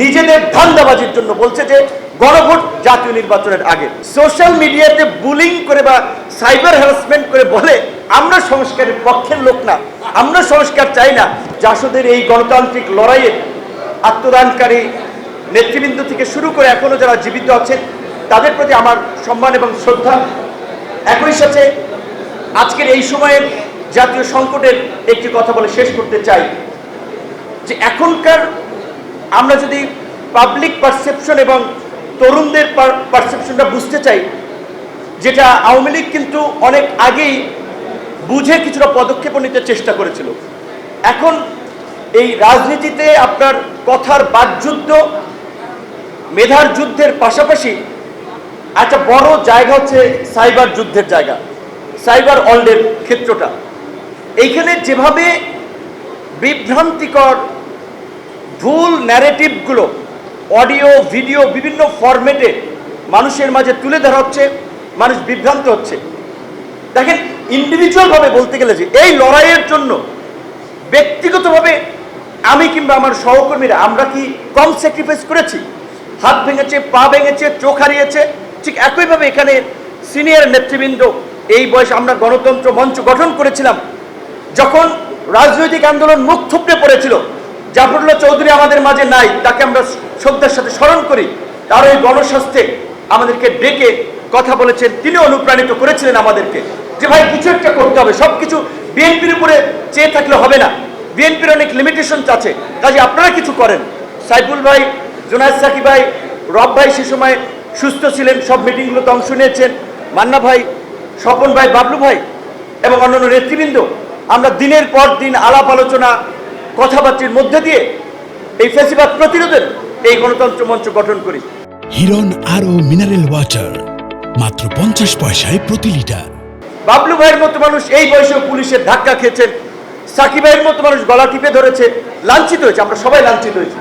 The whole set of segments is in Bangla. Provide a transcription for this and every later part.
নিজেদের ধান্দাবাজির জন্য বলছে যে গণভোট জাতীয় নির্বাচনের আগে। সোশ্যাল মিডিয়াতে বুলিং করে বা সাইবার হ্যারাসমেন্ট করে বলে, আমরা সংস্কারের পক্ষের লোক না, আমরা সংস্কার চাই না। জাসদের এই গণতান্ত্রিক লড়াইয়ে আত্মদানকারী নেতৃবৃন্দ থেকে শুরু করে এখনও যারা জীবিত আছেন, তাদের প্রতি আমার সম্মান এবং শ্রদ্ধা। একই সাথে আজকের এই সময়ের জাতীয় সংকটের একটি কথা বলে শেষ করতে চাই যে, এখনকার আমরা যদি পাবলিক পারসেপশন এবং তরুণদের পারসেপশনটা বুঝতে চাই, যেটা আওয়ামী লীগ কিন্তু অনেক আগেই বুঝে কিছুটা পদক্ষেপ নিতে চেষ্টা করেছিল। এখন এই রাজনীতিতে আপনার কথার বাকযুদ্ধ, মেধার যুদ্ধের পাশাপাশি একটা বড় জায়গা হচ্ছে সাইবার যুদ্ধের জায়গা, সাইবার ওয়ার্ল্ডের ক্ষেত্রটা। এইখানে যেভাবে বিভ্রান্তিকর ভুল ন্যারেটিভগুলো অডিও ভিডিও বিভিন্ন ফরম্যাটে মানুষের মাঝে তুলে ধরা হচ্ছে, মানুষ বিভ্রান্ত হচ্ছে। দেখেন ইন্ডিভিজুয়ালভাবে বলতে গেলে যে এই লড়াইয়ের জন্য ব্যক্তিগতভাবে আমি কিংবা আমার সহকর্মীরা আমরা কি কম স্যাক্রিফাইস করেছি? হাত ভেঙেছে, পা ভেঙেছে, চোখ হারিয়েছে, ঠিক একইভাবে এখানে সিনিয়র নেতৃবৃন্দ এই বয়সে আমরা গণতন্ত্র মঞ্চ গঠন করেছিলাম, যখন রাজনৈতিক আন্দোলন মুখ থুপড়ে পড়েছিল জাফরুল্লাহ চৌধুরী আমাদের মাঝে নাই, তাকে আমরা শ্রদ্ধার সাথে স্মরণ করি। তার ওই গণস্বাস্থ্যে আমাদেরকে ডেকে কথা বলেছেন তিনি অনুপ্রাণিত করেছিলেন আমাদেরকে। যে ভাই, কিছু একটা করতে হবে সব কিছু বিএনপির উপরে চেয়ে থাকলে হবে না। বিএনপির অনেক লিমিটেশন আছে, কাজে আপনারা কিছু করেন। সাইফুল ভাই, জোনায়দ সাকি ভাই, রব ভাই সে সময় সুস্থ ছিলেন, সব মিটিংগুলোতে অংশ নিয়েছেন। মান্না ভাই, স্বপন ভাই, বাবলু ভাই এবং অন্যান্য নেতৃবৃন্দ। আমরা দিনের পর দিন আলাপ আলোচনা কথাবার্তার মধ্যে দিয়ে এই ফেসিবাদ প্রতিরোধের এই গণতন্ত্র মঞ্চ গঠন করি। হিরন আরও মিনারেল ওয়াটার মাত্র পঞ্চাশ পয়সায় প্রতি লিটার বাবলু ভাইয়ের মতো মানুষ এই বয়সেও পুলিশের ধাক্কা খেয়েছেন। সাকিব ভাইয়ের মতো মানুষ গলা টিপে ধরেছে। লাঞ্ছিত হয়েছে আমরা সবাই লাঞ্ছিত হয়েছি।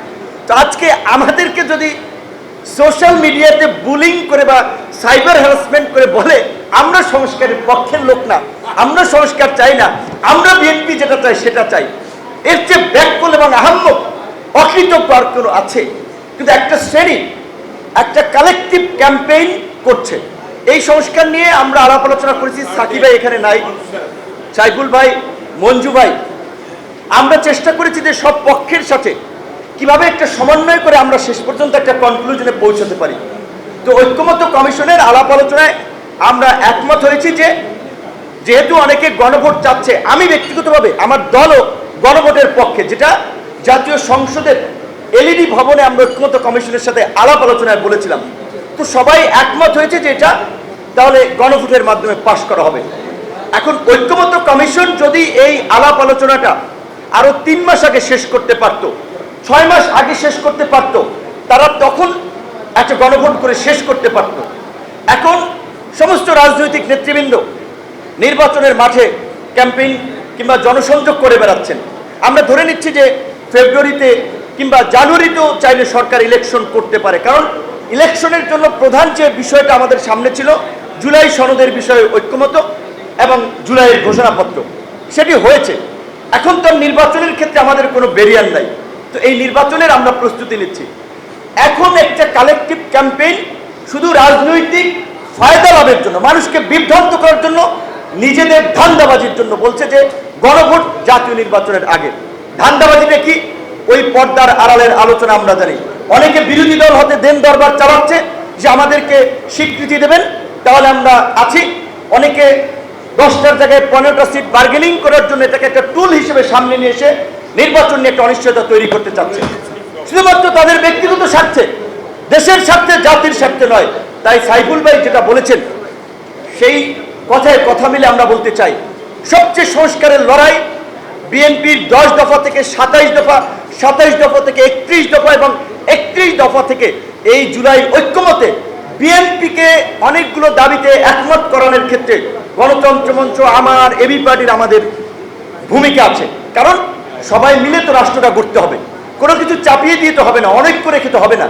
তো আজকে আমাদেরকে যদি সোশ্যাল মিডিয়াতে বুলিং করে বা সাইবার হ্যারাসমেন্ট করে বলে আমরা সংস্কারের পক্ষের লোক না আমরা সংস্কার চাই না আমরা বিএনপি যেটা চাই সেটা চাই। এর চেয়ে ব্যাকল এবং আহম্মক অকৃতজ্ঞ আর কোনো আছে। কিন্তু একটা শ্রেণি, একটা কালেকটিভ ক্যাম্পেইন করছে। এই সংস্কার নিয়ে আমরা আলাপ আলোচনা করেছি, সাকিব ভাই এখানে নাই, সাইফুল ভাই, মঞ্জু ভাই। আমরা চেষ্টা করেছি যে সব পক্ষের সাথে কীভাবে একটা সমন্বয় করে আমরা শেষ পর্যন্ত একটা কনক্লুশনে পৌঁছাতে পারি। তো ঐক্যমত্য কমিশনের আলাপ আলোচনায় আমরা একমত হয়েছি যে, যেহেতু অনেকে গণভোট চাচ্ছে, আমি ব্যক্তিগতভাবে, আমার দলও গণভোটের পক্ষে, যেটা জাতীয় সংসদের এলইডি ভবনে আমরা ঐক্যমত কমিশনের সাথে আলাপ আলোচনায় বলেছিলাম। তো সবাই একমত হয়েছে যে এটা তাহলে গণভোটের মাধ্যমে পাশ করা হবে। এখন ঐক্যমত কমিশন যদি এই আলাপ আলোচনাটা আরও তিন মাস আগে শেষ করতে পারত, ছয় মাস আগে শেষ করতে পারত, তারা তখন একটা গণভোট করে শেষ করতে পারত। এখন সমস্ত রাজনৈতিক নেতৃবৃন্দ নির্বাচনের মাঠে ক্যাম্পেইন কিংবা জনসংযোগ করে বেড়াচ্ছেন। আমরা ধরে নিচ্ছি যে ফেব্রুয়ারিতে কিংবা জানুয়ারিতেও চাইলে সরকার ইলেকশন করতে পারে। কারণ ইলেকশনের জন্য প্রধান যে বিষয়টা আমাদের সামনে ছিল, জুলাই সনদের বিষয়ে ঐক্যমত এবং জুলাইয়ের ঘোষণাপত্র। সেটি হয়েছে। এখন তো নির্বাচনের ক্ষেত্রে আমাদের কোনো বেরিয়ার নাই। তো এই নির্বাচনের আমরা প্রস্তুতি নিচ্ছি। এখন একটা কালেকটিভ ক্যাম্পেইন শুধু রাজনৈতিক ফায়দা লাভের জন্য, মানুষকে বিভ্রান্ত করার জন্য নিজেদের ধান্দাবাজির জন্য বলছে যে গণভোট জাতীয় নির্বাচনের আগে। ধান্দাবাজিটা কি? ওই পর্দার আড়ালের আলোচনা আমরা জানি। অনেকে বিরোধী দল হতে দেন দরবার চালাচ্ছে যে আমাদেরকে স্বীকৃতি দেবেন, তাহলে আমরা আছি। অনেকে দশটার জায়গায় পনেরোটা সিট বার্গেনিং করার জন্য এটাকে একটা টুল হিসেবে সামনে নিয়ে এসে নির্বাচন নিয়ে একটা অনিশ্চয়তা তৈরি করতে চাচ্ছে। শুধুমাত্র তাদের ব্যক্তিগত স্বার্থে, দেশের স্বার্থে, জাতির স্বার্থে নয়, তাই সাইফুল ভাই যেটা বলেছেন, সেই কথায় কথা মিলে আমরা বলতে চাই, সবচেয়ে সংস্কারের লড়াই বিএনপির দশ দফা থেকে সাতাইশ দফা সাতাইশ দফা থেকে একত্রিশ দফা এবং একত্রিশ দফা থেকে এই জুলাই ঐক্যমতে বিএনপিকে অনেকগুলো দাবিতে একমত করানোর ক্ষেত্রে গণতন্ত্র মঞ্চ আমার, এবি পার্টির আমাদের ভূমিকা আছে। কারণ সবাই মিলে তো রাষ্ট্রটা গড়তে হবে। কোনো কিছু চাপিয়ে দিয়ে তো হবে না অনেক করে খেতে হবে না।